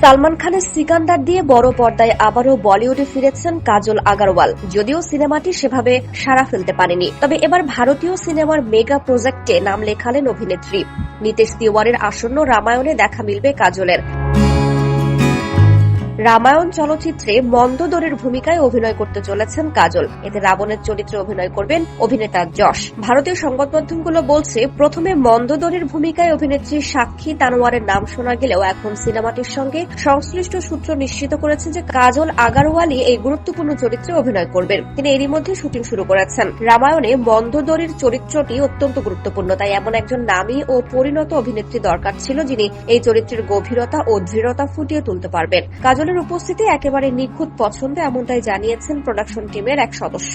সালমান খানের সিকান্দার দিয়ে বড় পর্দায় আবারও বলিউডে ফিরেছেন কাজল আগারওয়াল। যদিও সিনেমাটি সেভাবে সারা ফেলতে পারেনি। তবে এবার ভারতীয় সিনেমার মেগা প্রজেক্টে নাম লেখালেন অভিনেত্রী। নিতেশ তিওয়ারের আসন্ন রামায়ণে দেখা মিলবে কাজলের। রামায়ণ চলচ্চিত্রে মন্দদরের ভূমিকায় অভিনয় করতে চলেছেন কাজল। এতে রাবণের চরিত্রে অভিনয় করবেন অভিনেতা যশ। ভারতীয় সংবাদ মাধ্যমগুলো বলছে, প্রথমে মন্দদরের ভূমিকায় অভিনেত্রী সাক্ষী তানোয়ারের নাম শোনা গেলেও এখন সিনেমাটির সঙ্গে সংশ্লিষ্ট সূত্র নিশ্চিত করেছে যে কাজল আগারওয়ালি এই গুরুত্বপূর্ণ চরিত্রে অভিনয় করবেন। তিনি এরই মধ্যে শুটিং শুরু করেছেন। রামায়ণে মন্দদরের চরিত্রটি অত্যন্ত গুরুত্বপূর্ণ, তাই এমন একজন নামী ও পরিণত অভিনেত্রী দরকার ছিল যিনি এই চরিত্রের গভীরতা ও দৃঢ়তা ফুটিয়ে তুলতে পারবেন। কাজলের উপস্থিতি একেবারে নিখুঁত পছন্দ, এমনটাই জানিয়েছেন প্রোডাকশন টিমের এক সদস্য।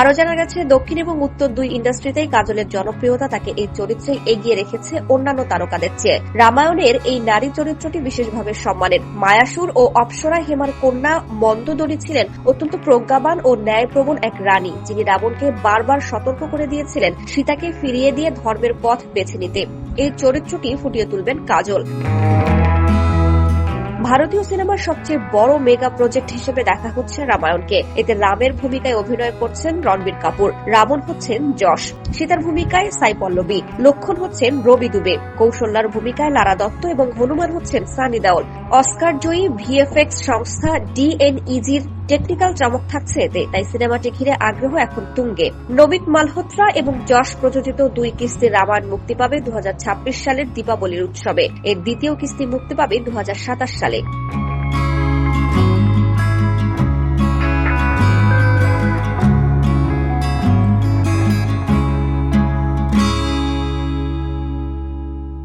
আরও জানা গেছে, দক্ষিণ এবং উত্তর দুই ইন্ডাস্ট্রিতেই কাজলের জনপ্রিয়তা তাকে এই চরিত্রে এগিয়ে রেখেছে অন্যান্য তারকাদের চেয়ে। রামায়ণের এই নারী চরিত্রটি বিশেষভাবে সম্মানের। মায়াসুর ও অপ্সরা হেমার কন্যা মন্দদরি ছিলেন অত্যন্ত প্রজ্ঞাবান ও ন্যায়প্রবণ এক রানী, যিনি রাবণকে বারবার সতর্ক করে দিয়েছিলেন, সীতাকে ফিরিয়ে দিয়ে ধর্মের পথ বেছে নিতে। এই চরিত্রটি ফুটিয়ে তুলবেন কাজল। ভারতীয় সিনেমার সবচেয়ে বড় মেগা প্রজেক্ট হিসেবে দেখা হচ্ছে রামায়ণকে। এতে রামের ভূমিকায় অভিনয় করছেন রণবীর কাপুর। রাবণ হচ্ছেন যশ। সীতার ভূমিকায় সাই পল্লবী। লক্ষণ হচ্ছেন রবি দুবে। কৌশল্যার ভূমিকায় লারা দত্ত এবং হনুমান হচ্ছেন সানি দেওল। অস্কার জয়ী ভিএফএক্স সংস্থা ডিএনইজির টেকনিক্যাল চমক থাকছে এতে, তাই সিনেমাটি ঘিরে আগ্রহ এখন তুঙ্গে। নবীন মালহোত্রা এবং যশ প্রযোজিত দুই কিস্তি রামায়ণ মুক্তি পাবে দু হাজার ছাব্বিশ সালের দীপাবলির উৎসবে। এর দ্বিতীয় কিস্তি মুক্তি পাবে দু সাতাশ সালে